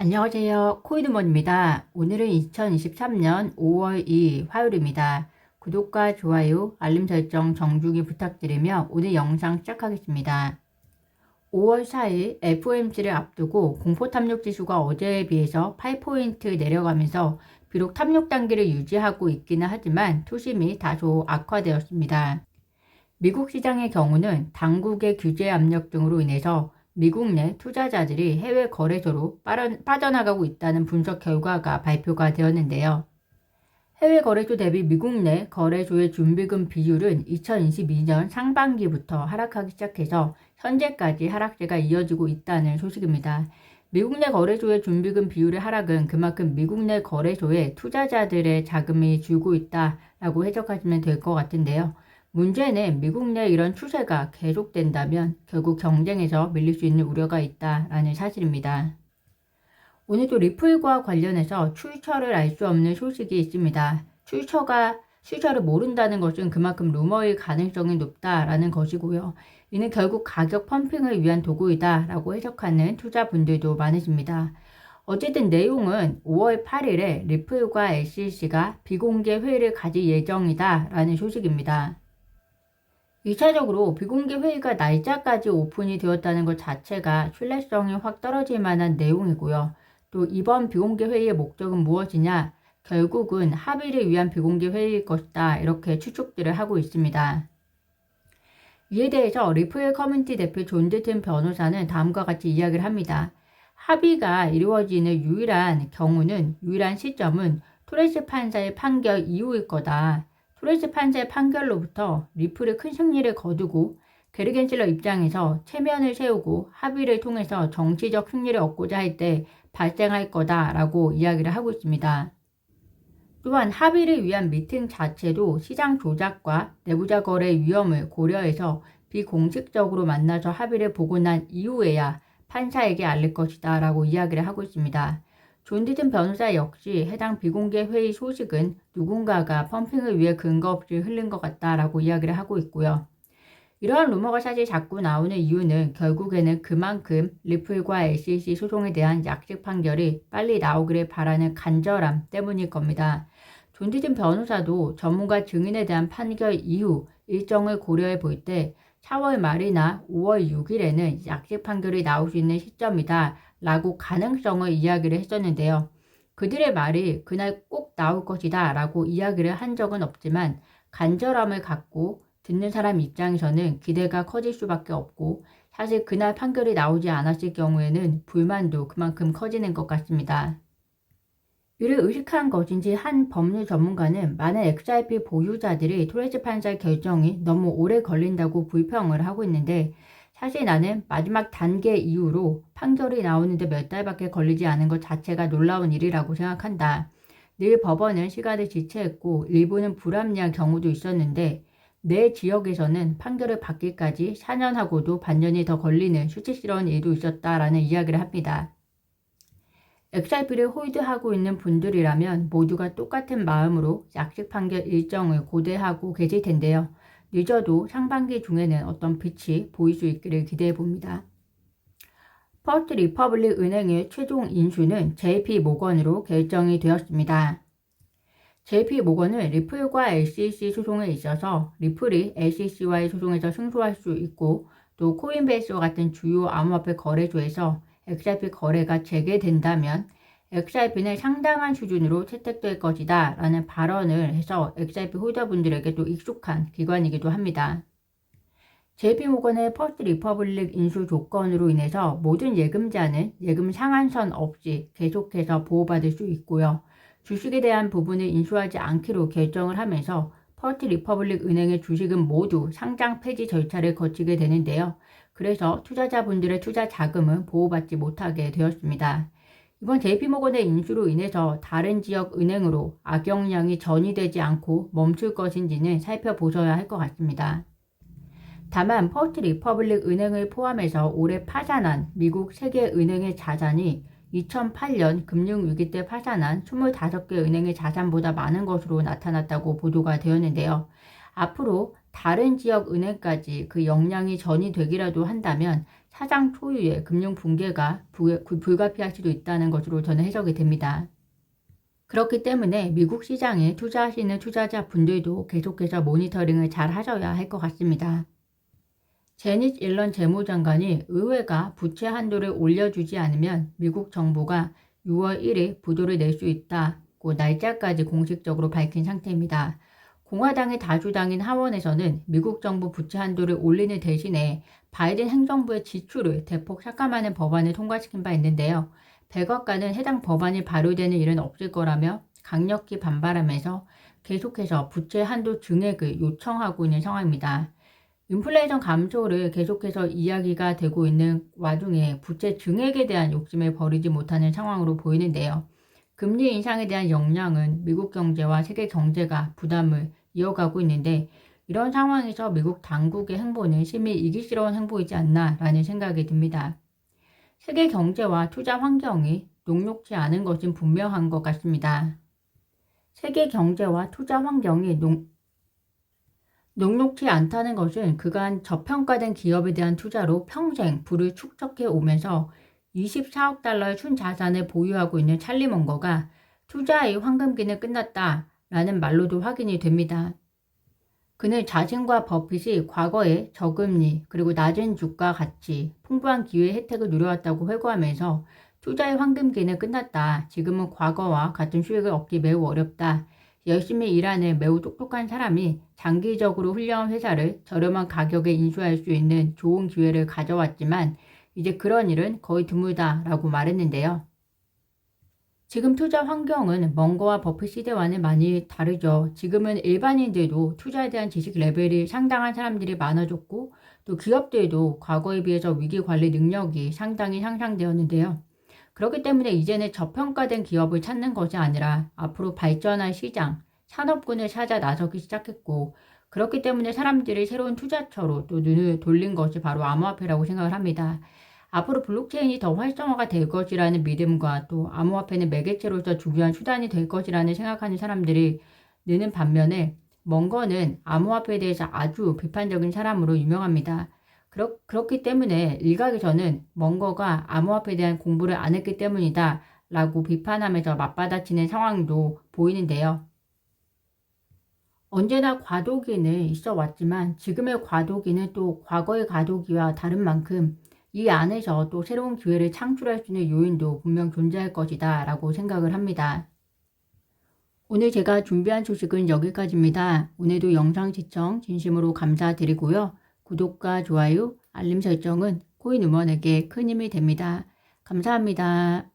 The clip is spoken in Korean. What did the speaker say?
안녕하세요. 코이드먼입니다. 오늘은 2023년 5월 2일 화요일입니다. 구독과 좋아요, 알림 설정 정중히 부탁드리며 오늘 영상 시작하겠습니다. 5월 4일 FOMC를 앞두고 공포 탐욕 지수가 어제에 비해서 8포인트 내려가면서 비록 탐욕 단계를 유지하고 있기는 하지만 투심이 다소 악화되었습니다. 미국 시장의 경우는 당국의 규제 압력 등으로 인해서 미국 내 투자자들이 해외 거래소로 빠져나가고 있다는 분석 결과가 발표가 되었는데요. 해외 거래소 대비 미국 내 거래소의 준비금 비율은 2022년 상반기부터 하락하기 시작해서 현재까지 하락세가 이어지고 있다는 소식입니다. 미국 내 거래소의 준비금 비율의 하락은 그만큼 미국 내 거래소에 투자자들의 자금이 줄고 있다라고 해석하시면 될 것 같은데요. 문제는 미국 내 이런 추세가 계속된다면 결국 경쟁에서 밀릴 수 있는 우려가 있다라는 사실입니다. 오늘도 리플과 관련해서 출처를 알 수 없는 소식이 있습니다. 출처가 출처를 모른다는 것은 그만큼 루머일 가능성이 높다라는 것이고요. 이는 결국 가격 펌핑을 위한 도구이다라고 해석하는 투자분들도 많으십니다. 어쨌든 내용은 5월 8일에 리플과 SEC가 비공개 회의를 가질 예정이다라는 소식입니다. 2차적으로 비공개 회의가 날짜까지 오픈이 되었다는 것 자체가 신뢰성이 확 떨어질 만한 내용이고요. 또 이번 비공개 회의의 목적은 무엇이냐? 결국은 합의를 위한 비공개 회의일 것이다. 이렇게 추측들을 하고 있습니다. 이에 대해서 리플 커뮤니티 대표 존드튼 변호사는 다음과 같이 이야기를 합니다. 합의가 이루어지는 유일한 경우는 유일한 시점은 토레스 판사의 판결 이후일 거다. 토레스 판사의 판결로부터 리플이 큰 승리를 거두고 게르겐슬러 입장에서 체면을 세우고 합의를 통해서 정치적 승리를 얻고자 할 때 발생할 거다라고 이야기를 하고 있습니다. 또한 합의를 위한 미팅 자체도 시장 조작과 내부자 거래 위험을 고려해서 비공식적으로 만나서 합의를 보고 난 이후에야 판사에게 알릴 것이다 라고 이야기를 하고 있습니다. 존 디든 변호사 역시 해당 비공개 회의 소식은 누군가가 펌핑을 위해 근거 없이 흘린 것 같다라고 이야기를 하고 있고요. 이러한 루머가 사실 자꾸 나오는 이유는 결국에는 그만큼 리플과 SEC 소송에 대한 약식 판결이 빨리 나오기를 바라는 간절함 때문일 겁니다. 존 디든 변호사도 전문가 증인에 대한 판결 이후 일정을 고려해 볼 때 4월 말이나 5월 6일에는 약식 판결이 나올 수 있는 시점이다 라고 가능성을 이야기를 했었는데요. 그들의 말이 그날 꼭 나올 것이다 라고 이야기를 한 적은 없지만 간절함을 갖고 듣는 사람 입장에서는 기대가 커질 수밖에 없고 사실 그날 판결이 나오지 않았을 경우에는 불만도 그만큼 커지는 것 같습니다. 이를 의식한 것인지 한 법률 전문가는 많은 XRP 보유자들이 토레스 판사 결정이 너무 오래 걸린다고 불평을 하고 있는데 사실 나는 마지막 단계 이후로 판결이 나오는데 몇 달밖에 걸리지 않은 것 자체가 놀라운 일이라고 생각한다. 늘 법원은 시간을 지체했고 일부는 불합리한 경우도 있었는데 내 지역에서는 판결을 받기까지 4년하고도 반년이 더 걸리는 수치스러운 일도 있었다라는 이야기를 합니다. XRP를 홀드하고 있는 분들이라면 모두가 똑같은 마음으로 약식 판결 일정을 고대하고 계실 텐데요. 늦어도 상반기 중에는 어떤 빛이 보일 수 있기를 기대해 봅니다. 퍼스트 리퍼블릭 은행의 최종 인수는 JP 모건으로 결정이 되었습니다. JP 모건은 리플과 LCC 소송에 있어서 리플이 LCC와의 소송에서 승소할 수 있고 또 코인베이스와 같은 주요 암호화폐 거래소에서 XRP 거래가 재개된다면 XRP는 상당한 수준으로 채택될 것이다 라는 발언을 해서 XRP 홀더분들에게 도 익숙한 기관이기도 합니다. JP모건의 퍼스트 리퍼블릭 인수 조건으로 인해서 모든 예금자는 예금 상한선 없이 계속해서 보호받을 수 있고요. 주식에 대한 부분을 인수하지 않기로 결정을 하면서 퍼스트 리퍼블릭 은행의 주식은 모두 상장 폐지 절차를 거치게 되는데요. 그래서 투자자분들의 투자 자금은 보호받지 못하게 되었습니다. 이번 JP모건의 인수로 인해서 다른 지역 은행으로 악영향이 전이되지 않고 멈출 것인지는 살펴보셔야 할 것 같습니다. 다만 퍼스트 리퍼블릭 은행을 포함해서 올해 파산한 미국 세계 은행의 자산이 2008년 금융위기 때 파산한 25개 은행의 자산보다 많은 것으로 나타났다고 보도가 되었는데요. 앞으로 다른 지역 은행까지 그 역량이 전이 되기라도 한다면 사상 초유의 금융 붕괴가 부- 그 불가피할 수도 있다는 것으로 저는 해석이 됩니다. 그렇기 때문에 미국 시장에 투자하시는 투자자 분들도 계속해서 모니터링을 잘 하셔야 할 것 같습니다. 제닛 일런 재무장관이 의회가 부채 한도를 올려주지 않으면 미국 정부가 6월 1일 부도를 낼 수 있다고 날짜까지 공식적으로 밝힌 상태입니다. 공화당의 다수당인 하원에서는 미국 정부 부채 한도를 올리는 대신에 바이든 행정부의 지출을 대폭 삭감하는 법안을 통과시킨 바 있는데요. 백악관은 해당 법안이 발효되는 일은 없을 거라며 강력히 반발하면서 계속해서 부채 한도 증액을 요청하고 있는 상황입니다. 인플레이션 감소를 계속해서 이야기가 되고 있는 와중에 부채 증액에 대한 욕심을 버리지 못하는 상황으로 보이는데요. 금리 인상에 대한 영향은 미국 경제와 세계 경제가 부담을 이어가고 있는데 이런 상황에서 미국 당국의 행보는 심히 이기스러운 행보이지 않나라는 생각이 듭니다. 세계 경제와 투자 환경이 녹록지 않은 것은 분명한 것 같습니다. 세계 경제와 투자 환경이 녹, 녹록지 않다는 것은 그간 저평가된 기업에 대한 투자로 평생 부를 축적해 오면서 24억 달러의 순자산을 보유하고 있는 찰리 먼거가 투자의 황금기는 끝났다 라는 말로도 확인이 됩니다. 그는 자신과 버핏이 과거에 저금리 그리고 낮은 주가 가치, 풍부한 기회 혜택을 누려왔다고 회고하면서 투자의 황금기는 끝났다. 지금은 과거와 같은 수익을 얻기 매우 어렵다. 열심히 일하는 매우 똑똑한 사람이 장기적으로 훌륭한 회사를 저렴한 가격에 인수할 수 있는 좋은 기회를 가져왔지만 이제 그런 일은 거의 드물다라고 말했는데요. 지금 투자 환경은 먼거와 버핏 시대와는 많이 다르죠. 지금은 일반인들도 투자에 대한 지식 레벨이 상당한 사람들이 많아졌고 또 기업들도 과거에 비해서 위기 관리 능력이 상당히 향상되었는데요. 그렇기 때문에 이제는 저평가된 기업을 찾는 것이 아니라 앞으로 발전할 시장, 산업군을 찾아 나서기 시작했고 그렇기 때문에 사람들이 새로운 투자처로 또 눈을 돌린 것이 바로 암호화폐라고 생각을 합니다. 앞으로 블록체인이 더 활성화가 될 것이라는 믿음과 또 암호화폐는 매개체로서 중요한 수단이 될 것이라는 생각하는 사람들이 느는 반면에 먼거는 암호화폐에 대해서 아주 비판적인 사람으로 유명합니다. 그렇, 그렇기 때문에 일각에서는 먼거가 암호화폐에 대한 공부를 안 했기 때문이다 라고 비판하면서 맞받아치는 상황도 보이는데요. 언제나 과도기는 있어 왔지만 지금의 과도기는 또 과거의 과도기와 다른 만큼 이 안에서 또 새로운 기회를 창출할 수 있는 요인도 분명 존재할 것이다 라고 생각을 합니다. 오늘 제가 준비한 소식은 여기까지입니다. 오늘도 영상 시청 진심으로 감사드리고요. 구독과 좋아요, 알림 설정은 코인 음원에게 큰 힘이 됩니다. 감사합니다.